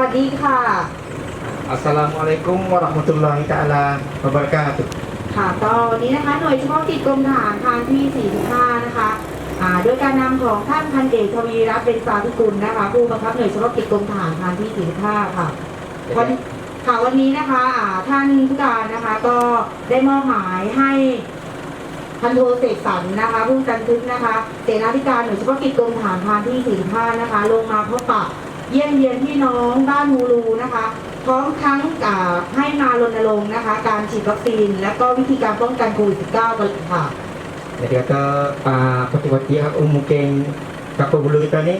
วัสดีค่ะ Assalamualaikum warahmatullahi taala wabarakatuh. ค่ะก็วันนี้นะคะหน่วยเฉพาะกิจกรมทหารพรานที่ 45 นะคะอ่าโดยการนำของท่านพันเอกทวีรัตน์เบญจาธิกุลนะคะ ผู้บังคับหน่วยเฉพาะกิจกรมทหารพรานที่ 45 ค่ะวันค่ะวันนี้นะคะอ่าท่านผู้การนะคะก็ได้มอบหมายให้พันโทเสกสรรนะคะผู้จันทึกนะคะเสนาธิการหน่วยเฉพาะกิจกรมทหารพรานที่ 45 นะคะ ลงมาพบปะ เยี่ยมเยียนพี่น้องบ้านมูรูนะคะ พร้อมทั้งอ่าให้มารณรงค์นะคะ การฉีดวัคซีน และก็วิธีการป้องกันโควิด -19 กันค่ะ Jadi kata uh, peti-peti aku mungkin kapal bulu kita ni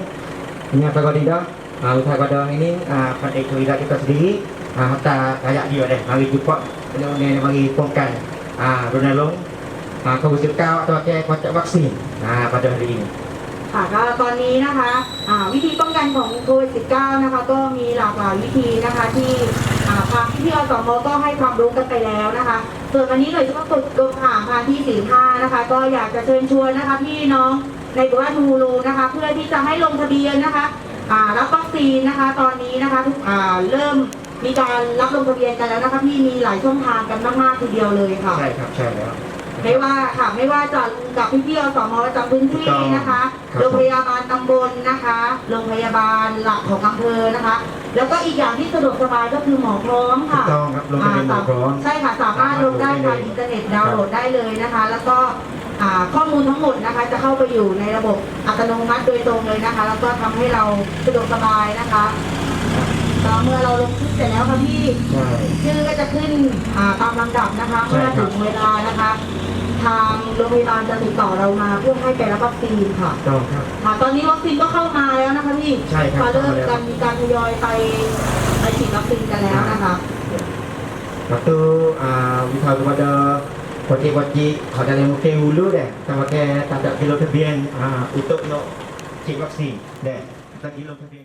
ini apa kau tidak? Uh, usaha pada ini uh, pada itu tidak kita sendiri uh, hatta kayak dia deh mari jumpa kena ni bagi pongkan uh, Ronalong uh, COVID-19 atau pakai kotak vaksin uh, pada hari ini. ค่ะก็ตอนนี้นะคะอ่าวิธีป้องกันของโควิด -19 นะคะ ก็มีหลากหลายวิธีนะคะที่อ่าทางที่อสมก็ให้ความรู้กันไปแล้วนะคะ ส่วนวันนี้หน่วยเฉพาะกิจกรมทหารพรานที่45นะคะ ก็อยากจะเชิญชวนนะคะพี่น้องในบ้านทูรูนะคะ เพื่อที่จะให้ลงทะเบียนนะคะรับวัคซีนนะคะ ตอนนี้นะคะทุกเริ่มมีการรับลงทะเบียนกันแล้วนะคะพี่มีหลายช่องทางกันมากๆทีเดียวเลยค่ะใช่ครับใช่แล้ว ไม่ว่าค่ะไม่ว่าจะกับพี่พี่ๆอสมประจำพื้นที่นะคะครับโรงพยาบาลตำบลนะคะโรงพยาบาลหลักของอำเภอนะคะ แล้วก็อีกอย่างที่สะดวกสบายก็คือหมอพร้อมถูค่ะกต้องครับลงทะเบียนหมอพร้อม ใช่ค่ะสามารถลงได้ทางอินเทอร์เน็ตดาวน์โหลดได้เลยนะคะ แล้วก็อ่าข้อมูลทั้งหมดนะคะ จะเข้าไปอยู่ในระบบอัตโนมัติโดยตรงเลยนะคะ แล้วก็ทำให้เราสะดวกสบายนะคะ ต่อเมื่อเราลงชื่อเสร็จแล้วค่ะพี่ ใช่ ชื่อก็จะขึ้นอ่าตามลำดับนะคะใช่เมื่อครัถึบงเวลานะคะ ทางโรงพยาบาลจะติดต่อเรามาเพื่อให้ไปรับวัคซีนค่ะต้องครับ ค่ะ ตอนนี้วัคซีนก็เข้ามาแล้วนะคะพี่ใช่ครับมาเริ่มเข้ามาแล้ว กันมีการทยอยไปไปฉีดวัคซีนกันแล้วนะคะ Lepas tu uh, beritahu kepada wajib-wajib kalau dalam mungkin hulu deh kita pakai tanda kilo tebian uh, untuk nak cek vaksin deh kita kilo tebian